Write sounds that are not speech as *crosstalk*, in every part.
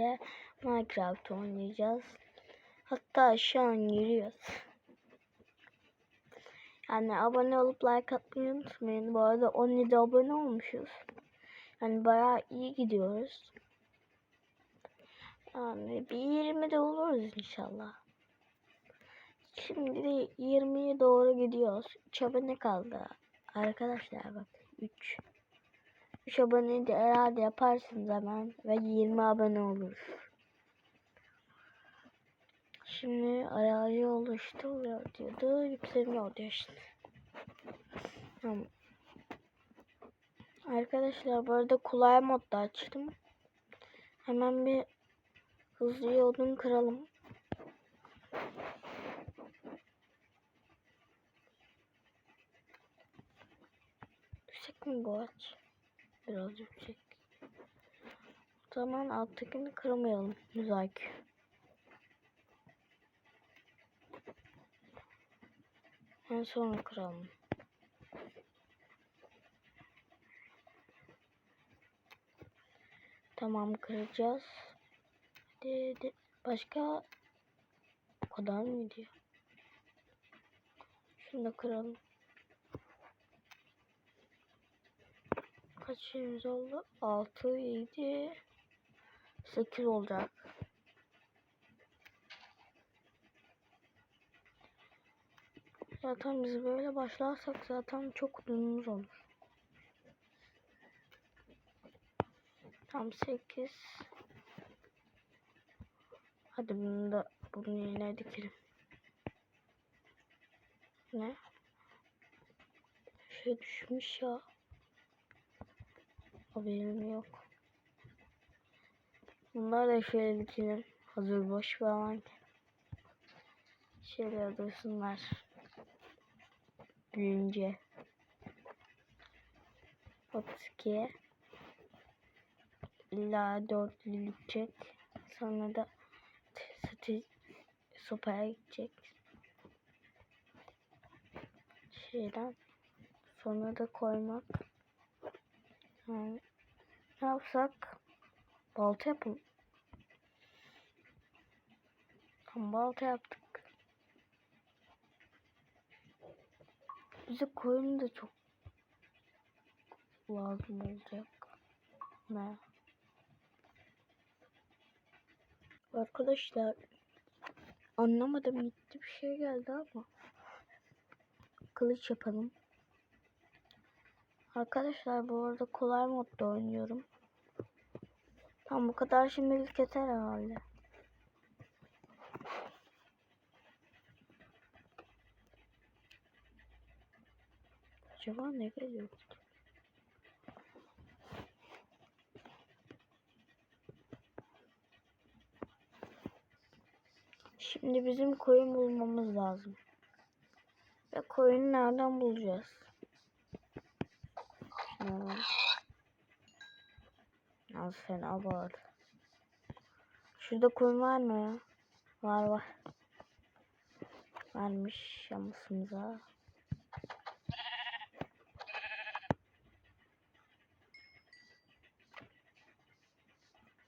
birlikte Minecraft oynayacağız. Hatta şu an yürüyoruz. Yani abone olup like atmayı unutmayın. Bu arada 17 abone olmuşuz. Yani bayağı iyi gidiyoruz. Yani bir 20 de oluruz inşallah. Şimdi de 20'ye doğru gidiyoruz. 3 abone kaldı. Arkadaşlar bak 3. 3 abone de herhalde yaparsınız hemen ve 20 abone olur. Şimdi arazi oluşturuyor diyordu. Yükleniyor diyor şimdi. Tamam. Arkadaşlar bu arada kolay modda açtım. Hemen bir hızlı odun kıralım. Yüksek mi bu ağaç? Biraz yüksek. O zaman alttakini kırmayalım. Güzel. En sonra kıralım. Tamam kıracağız. Hadi, hadi. Başka o kadar mı diyor? Şunu da kıralım. Kaç yerimiz oldu? 6, 7, 8 olacak. Zaten biz böyle başlarsak zaten çok uzunumuz olur. Tam 8. Hadi bunu da bunu yine dikelim. Ne? Şey düşmüş ya. Haberim yok. Bunlar da şöyle dikelim. Hazır boş falan. Şöyle dursunlar. Büyünce. 32 illa dörtlü gidecek. Sonra da sopaya gidecek. Şeyden sonra da koymak. Yani ne yapsak? Balta yapalım. Tam balta yaptık. Bize koyun da çok lazım olacak. Ne? Arkadaşlar anlamadım gitti bir şey geldi ama kılıç yapalım. Arkadaşlar bu arada kolay modda oynuyorum. Tam bu kadar şimdilik yeter herhalde. Acaba ne geliyor? Şimdi bizim koyun bulmamız lazım. Ve koyunu nereden bulacağız? Az fena var. Şurada koyun var mı ya? Var var. Varmış şansımıza.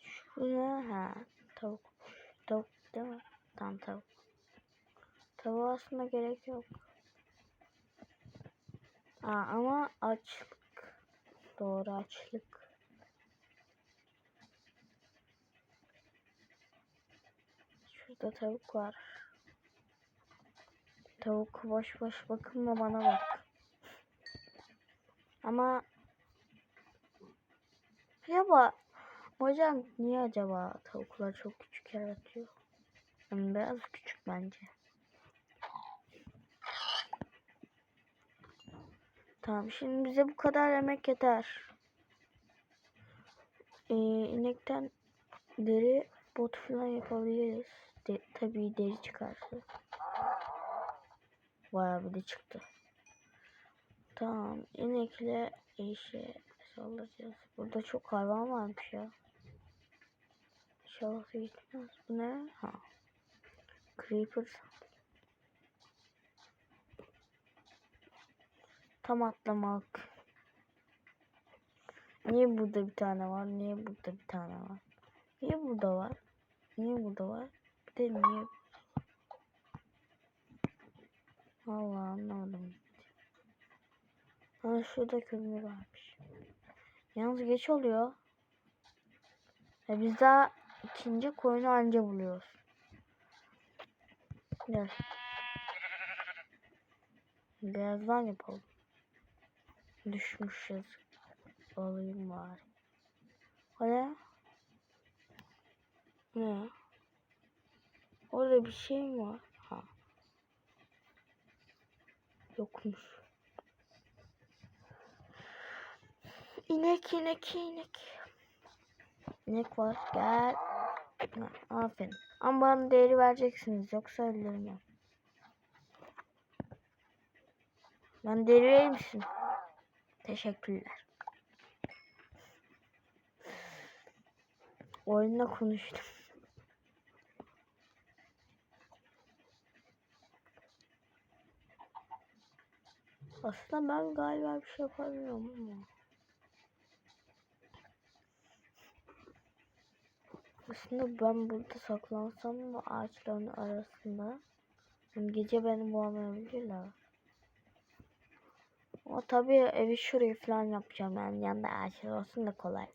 Şu ne? Ha tavuk. Tavuk değil mi? Tamam tavuk. Tavuğa aslında gerek yok. Aa, ama açlık. Doğru açlık. Şurada tavuk var. Tavuk boş boş bakınma bana bak. Ama acaba hocam niye acaba tavuklar çok küçük yaratıyor? Yani biraz küçük bence. Tamam şimdi bize bu kadar yemek yeter. Ee, inekten deri bot falan yapabiliriz. De, tabii deri çıkarsa. Bayağı bir de çıktı. Tamam inekle işe sallayacağız. Burada çok hayvan varmış ya. İnşallah gitmez. Bu ne? Ha. Creeper. Tam atlamak. Niye burada bir tane var? Niye burada bir tane var? Niye burada var? Niye burada var? Bir de niye? Allah anlamadım. Ha şurada kömür varmış. Yalnız geç oluyor. Ya biz daha ikinci koyunu anca buluyoruz. Gel. Birazdan yapalım. Düşmüş yazık. Alayım bari. O ne? Ne? Orada bir şey mi var? Ha. Yokmuş. İnek inek inek. İnek var. Gel. Ha, aferin. Ama bana değeri vereceksiniz. Yoksa öldürürüm ben. Değeri verir misin? Teşekkürler. Oyunla konuştum. Aslında ben galiba bir şey yapamıyorum ama. Aslında ben burada saklansam mı ağaçların arasında? Gece beni bulamayabilirler. Ama tabii evi şuraya falan yapacağım yani yanında ağaçlar olsun da kolay.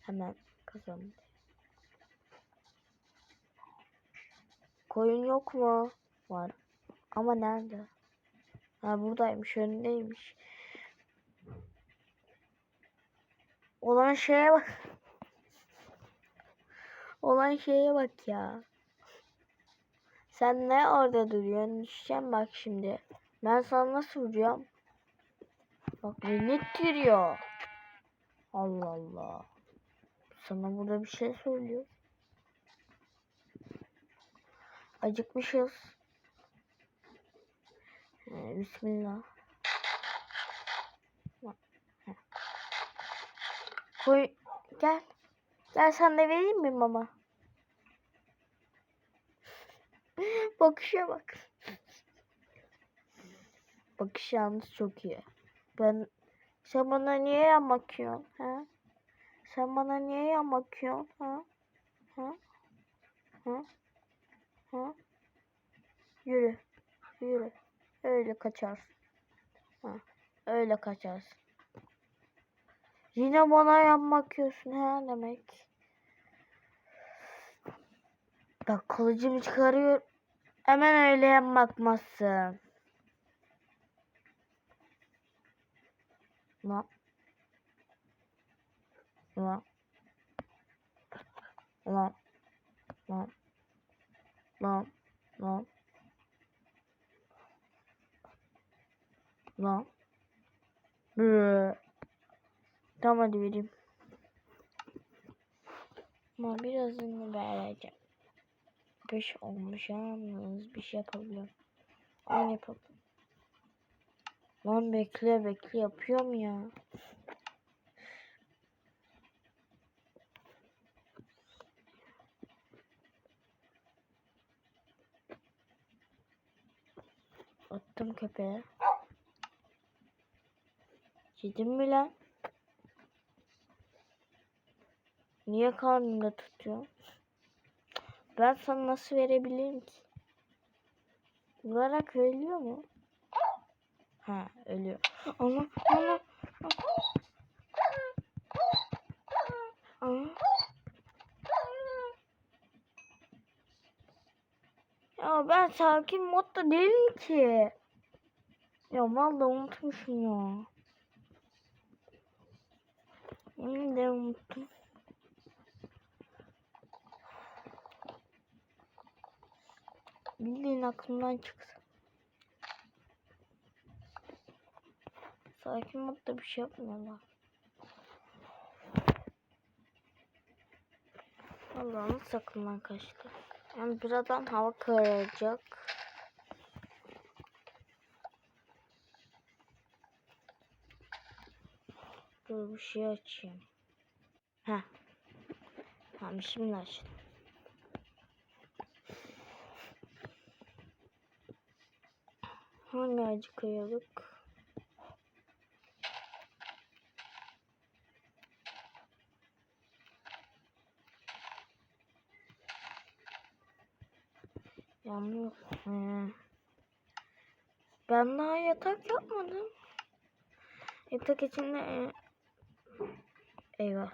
Hemen kazanım. Koyun yok mu? Var. Ama nerede? Ha buradaymış, önündeymiş. Olan şeye bak. *laughs* Olan şeye bak ya. Sen ne orada duruyorsun? Düşeceğim bak şimdi. Ben sana nasıl vuracağım? Bak beni ittiriyor. Allah Allah. Sana burada bir şey söylüyor. Acıkmışız. Ee, Bismillah. Koy gel. Gel sen de vereyim mi mama? *laughs* Bakışa bak. Bakış yalnız çok iyi. Ben sen bana niye yan bakıyorsun? Ha? Sen bana niye yan bakıyorsun? Ha? Ha? Ha? Ha? Yürü. Yürü. Öyle kaçarsın. Ha. Öyle kaçarsın. Yine bana yan bakıyorsun ha demek. Bak kılıcımı çıkarıyor. Hemen öyle yan bakmazsın. Lan. Lan. Lan. Lan. Lan. Lan. Bıı. Tamam hadi vereyim. Ama birazını vereceğim. Beş olmuş yalnız bir şey yapabiliyorum. Onu yapalım. Lan bekle bekle yapıyorum ya. Attım köpeğe. Yedin mi lan? Niye karnında tutuyor? Ben sana nasıl verebilirim ki? Vurarak ölüyor mu? Ha ölüyor. Ama ama ama Ya ben sakin modda değilim ki. Ya vallahi unutmuşum ya. Yemin ederim unuttum. Bildiğin aklımdan çıktı. Sakin modda bir şey yapmıyorlar. Allah'ım nasıl aklımdan kaçtı. Yani birazdan hava kararacak. Dur bir şey açayım. Ha. Tamam şimdi açtım. Hangi ağacı koyuyorduk? Yanlış. Hmm. Ben daha yatak yapmadım. Yatak içinde e, eyvah.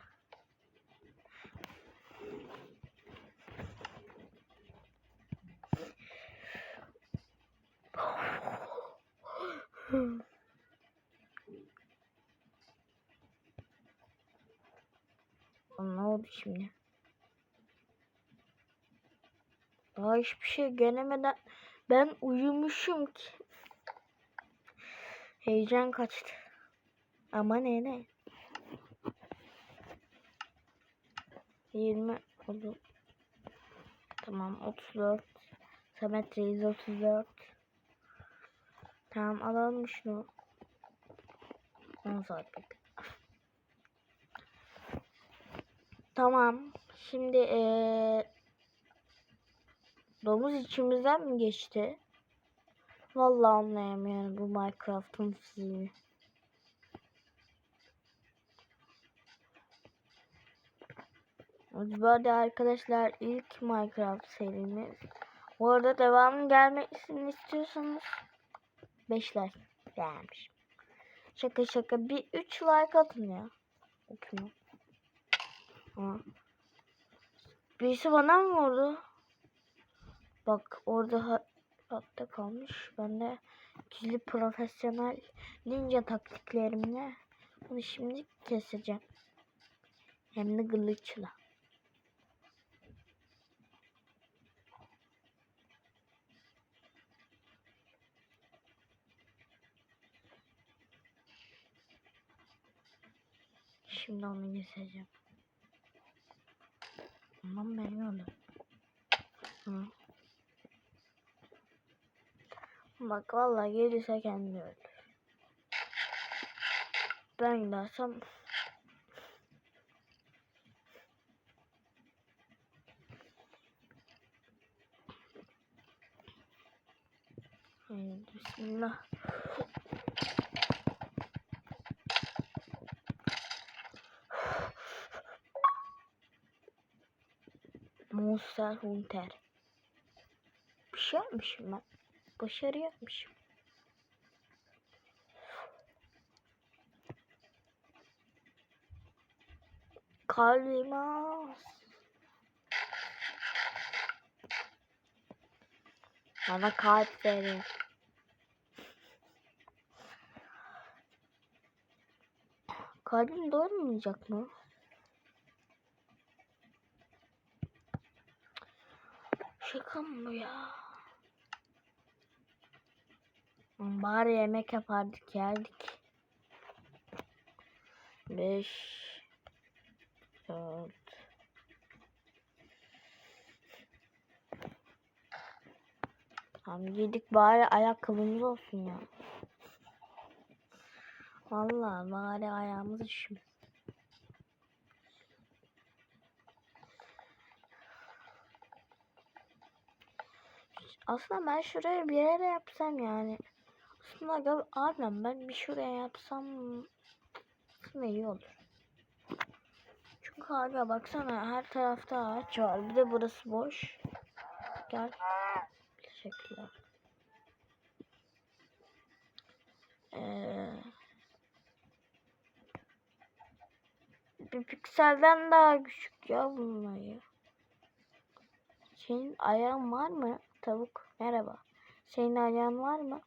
Lan Ne oldu şimdi? Daha hiçbir şey göremeden ben uyumuşum ki. Heyecan kaçtı. Ama ne ne? 20 oldu. Tamam 34. Samet Reis 34. Tamam alalım şunu. 10 saat bekle. Tamam. Şimdi eee domuz içimizden mi geçti? Vallahi anlayamıyorum bu Minecraft'ın fiziğini. Bu arada arkadaşlar ilk Minecraft serimiz. Bu arada devamın gelmesini istiyorsanız 5 like gelmiş. Şaka şaka bir 3 like atın ya. Okuma. Birisi bana mı vurdu? Bak orada ha- hatta kalmış. Ben de gizli profesyonel ninja taktiklerimle bunu şimdi keseceğim. Hem de kılıçla. Şimdi onu keseceğim. Aman beni öldü. Hı. Bak vallahi gelirse kendi öldür. Ben gidersem Bismillah. Monster Hunter. Bir şey yapmışım ben. Başarı yapmışım. Kalmaz. Bana kalp verin. Kalbim doymayacak mı? Şaka mı bu ya? Bari yemek yapardık yerdik. 5 4 Tamam yedik bari ayakkabımız olsun ya. Vallahi bari ayağımız üşümüş. Aslında ben şuraya bir yere yapsam yani. Gab- abim ben bir şuraya yapsam aslında iyi olur. Çünkü abi baksana her tarafta ağaç var. Bir de burası boş. Gel. Teşekkürler. Ee, bir pikselden daha küçük ya bunlar ya. Senin ayağın var mı? Tavuk. Merhaba. Senin ayağın var mı?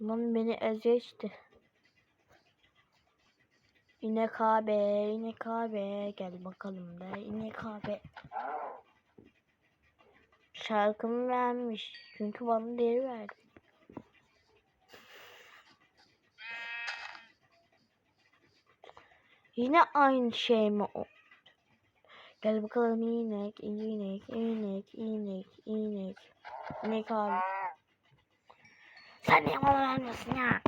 Lan beni eziyor işte. İnek abi, inek abi. Gel bakalım da inek abi. Şarkımı vermiş. Çünkü bana deri verdi. Yine aynı şey mi o? Gel bakalım inek, inek, inek, inek, inek. İnek abi. Sen niye bana vermiyorsun ya?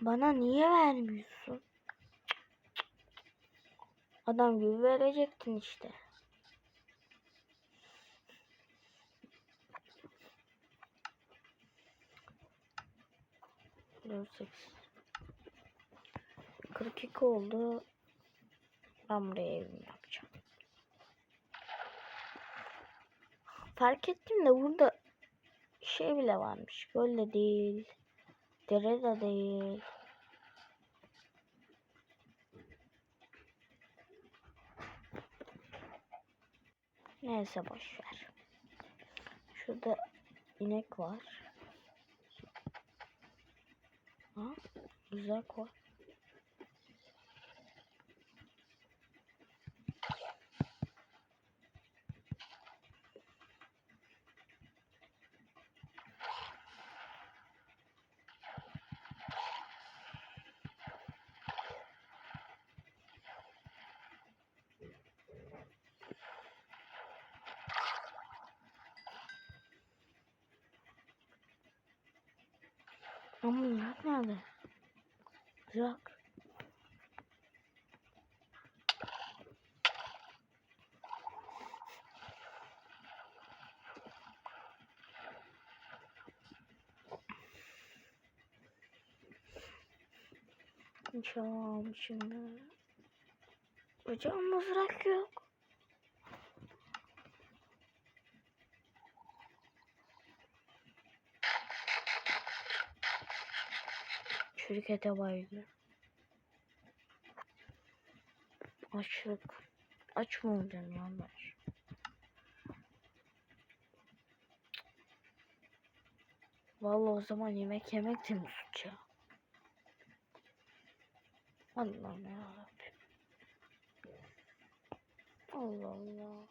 Bana niye vermiyorsun? Adam gibi verecektin işte. Sekiz. 42 oldu. Ben buraya evimi yapacağım. Fark ettim de burada şey bile varmış. Göl de değil. Dere de değil. Neyse boş ver. Şurada inek var. Ha, güzel koy. Ama inek nerede? Bırak. İnşallah almışımdır. Hocam mızrak yok. Şirkete bayılıyor. Açlık. Aç mı olacağım ya ben? Vallahi o zaman yemek yemek de mi suç ya? Allah'ım yarabbim. Allah Allah.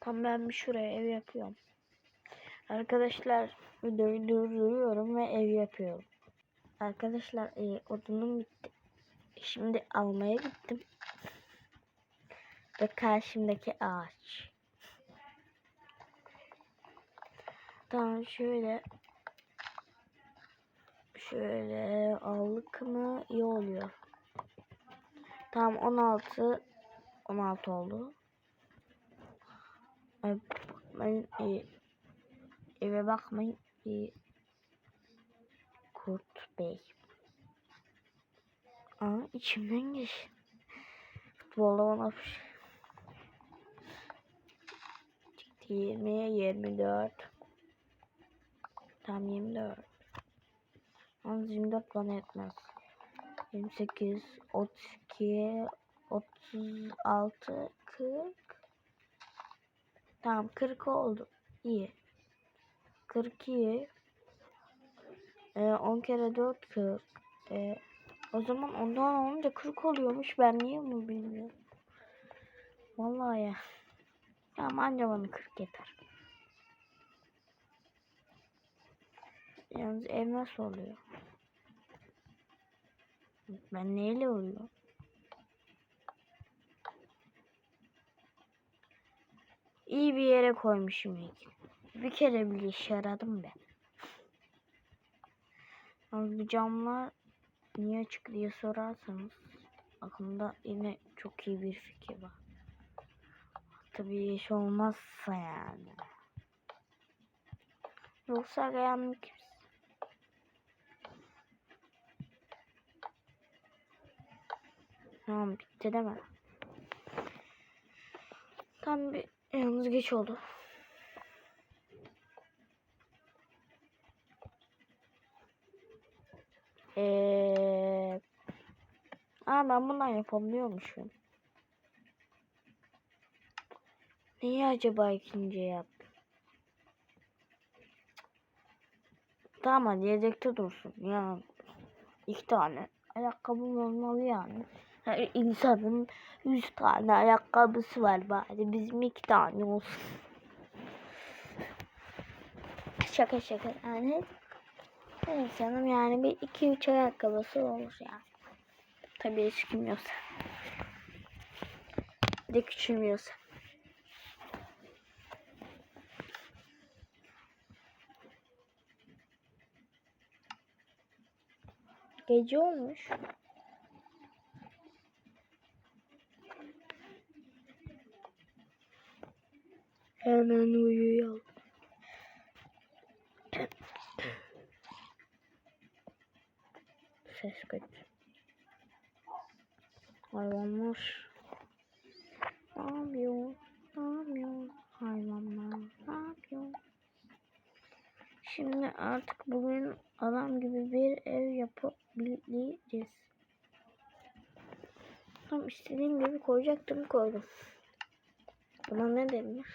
Tam ben bir şuraya ev yapıyorum. Arkadaşlar videoyu durduruyorum ve ev yapıyorum. Arkadaşlar e, odunum bitti. Şimdi almaya gittim. Ve karşımdaki ağaç. Tamam şöyle şöyle aldık mı iyi oluyor. Tamam 16 16 oldu. Ben e, eve bakmayın. Kurt Bey. Aa içimden geç. Futbolda bana bir şey. Çıktı 20, 24. Tam 24. Yalnız 24 bana yetmez. 28, 32, 36, 40. Tamam 40 oldu. İyi. 42. Ee, 10 kere 4 40. Ee, o zaman ondan olunca 40 oluyormuş. Ben niye bunu bilmiyorum. Vallahi ya. Ama anca bana 40 yeter. Yalnız ev nasıl oluyor? Ben neyle oluyor? İyi bir yere koymuşum ilk. Bir kere bile işe yaradım be. Ama bu camlar niye açık diye sorarsanız aklımda yine çok iyi bir fikir var. Tabii iş olmazsa yani. Yoksa arayan kimse. Tamam bitti değil mi? Tam bir yalnız geç oldu. Eee Aa ben bundan yapabiliyormuşum. Niye acaba ikinci yaptım? Tamam hadi yedekte dursun. Ya iki tane ayakkabım olmalı yani. Her insanın yüz tane ayakkabısı var bari bizim iki tane olsun. Şaka şaka yani. Her insanın yani bir iki üç ayakkabısı olur yani. Tabii eskimiyorsa. Bir de küçülmüyorsa. Gece olmuş. Hemen uyuyalım. Kötü. Hayvanlar. Ne yapıyor? Ne yapıyor? hayvanlar. Ne yapıyor? Şimdi artık bugün adam gibi bir ev yapabileceğiz. Tam istediğim gibi koyacaktım koydum. Buna ne denir?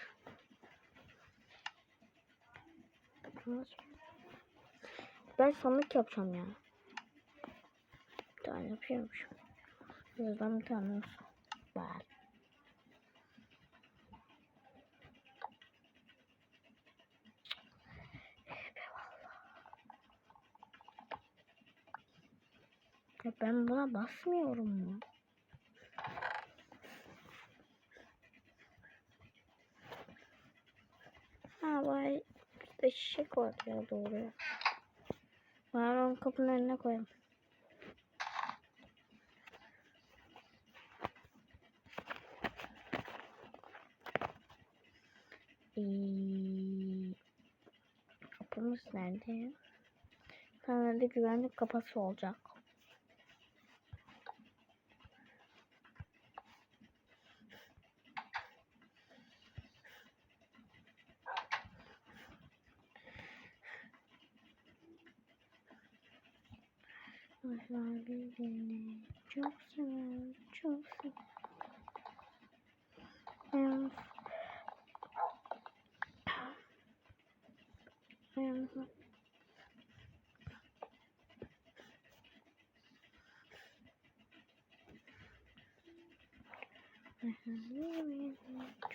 Ben sandık yapacağım ya. Bir tane yapıyormuşum. Birazdan bir tane. Bari. Ya ben buna basmıyorum mu? Ha vay şişek var ya doğru. Ben onu kapının önüne koyayım. Ee, nerede? Kanalda güvenlik kapısı olacak. Kuşlar birbirini çok sever, çok sever. Ayağımız. Ayağımızı.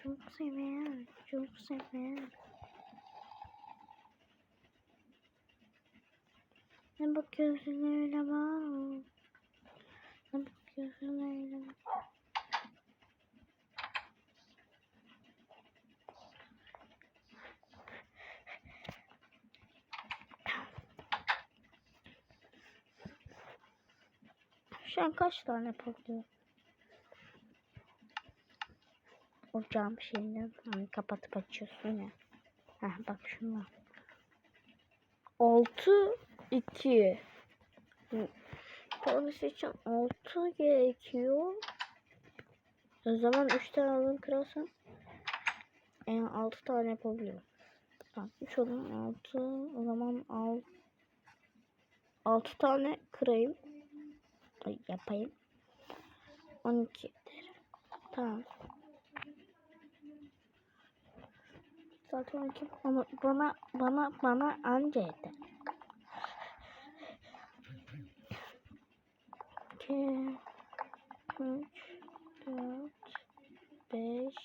Çok sever, çok sever. Ne bakıyorsun öyle bak? Ne bakıyorsun öyle bak? Şu an kaç tane patlıyor? O cam şeyini hani kapatıp açıyorsun ya. Heh bak şuna. 6 2 Polis için 6 gerekiyor. O zaman 3 tane alın kırarsan yani 6 tane yapabiliyorum. Tamam 3 alın 6 o zaman al 6 tane kırayım. Ay, yapayım. 12 eder. Tamam. Zaten 12 ama bana bana bana anca yeter. 2 3 4 5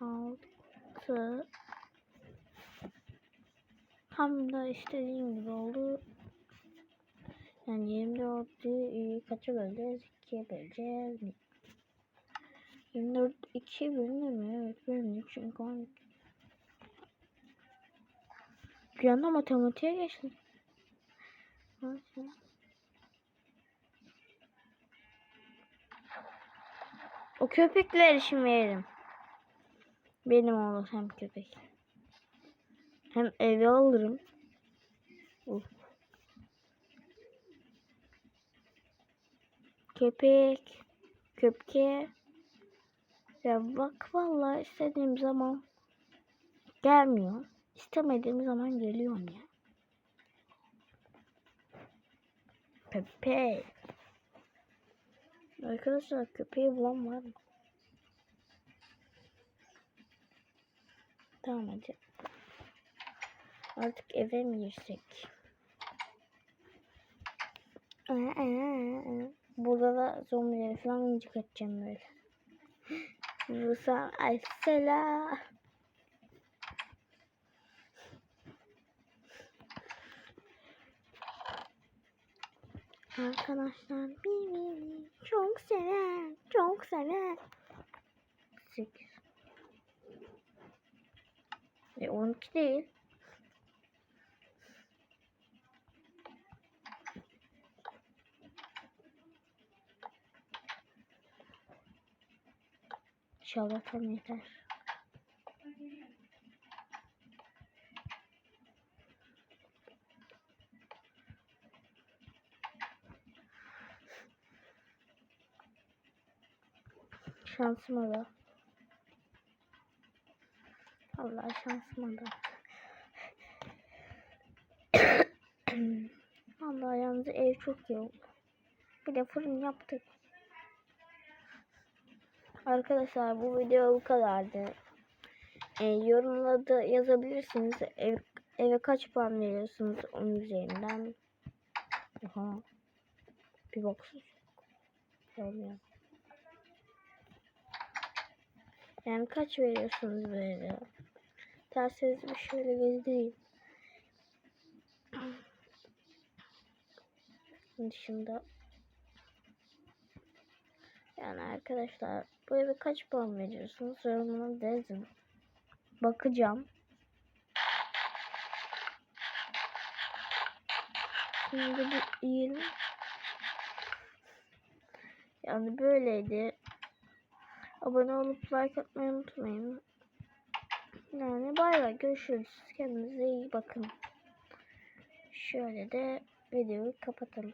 6 Tam da istediğim gibi oldu. Yani 24'ü kaça böleceğiz? 2'ye böleceğiz. 24 2 bölünür mü? Evet bölünür çünkü 12. Bir anda matematiğe geçtim. O köpekler için veririm. Benim olur hem köpek. Hem eve alırım. Uf. Köpek. Köpke. Ya bak vallahi istediğim zaman gelmiyor. İstemediğim zaman geliyorum ya. Köpek. Arkadaşlar köpeği bulan var mı? Tamam hadi. Artık eve mi girsek? Burada da zombileri falan çıkartacağım böyle. *gasps* Vursam ay Arkadaşlar birbirini çok sever, çok sever. 8 E 12 değil. İnşallah tam yeter. Şansıma da. Allah şansıma da. *coughs* Allah yalnız ev çok iyi oldu. Bir de fırın yaptık. Arkadaşlar bu video bu kadardı. E, yorumlarda yazabilirsiniz. Ev, eve kaç puan veriyorsunuz onun üzerinden. Aha. Bir baksın. Olmuyor. Yani kaç veriyorsunuz böyle? Derseniz bir şöyle gezdireyim. Dışında. Yani arkadaşlar bu eve kaç puan veriyorsunuz? Yorumlara yazın. Bakacağım. Şimdi bir yiyelim. Yani böyleydi. Abone olup like atmayı unutmayın. Yani bay bay görüşürüz. Kendinize iyi bakın. Şöyle de videoyu kapatalım.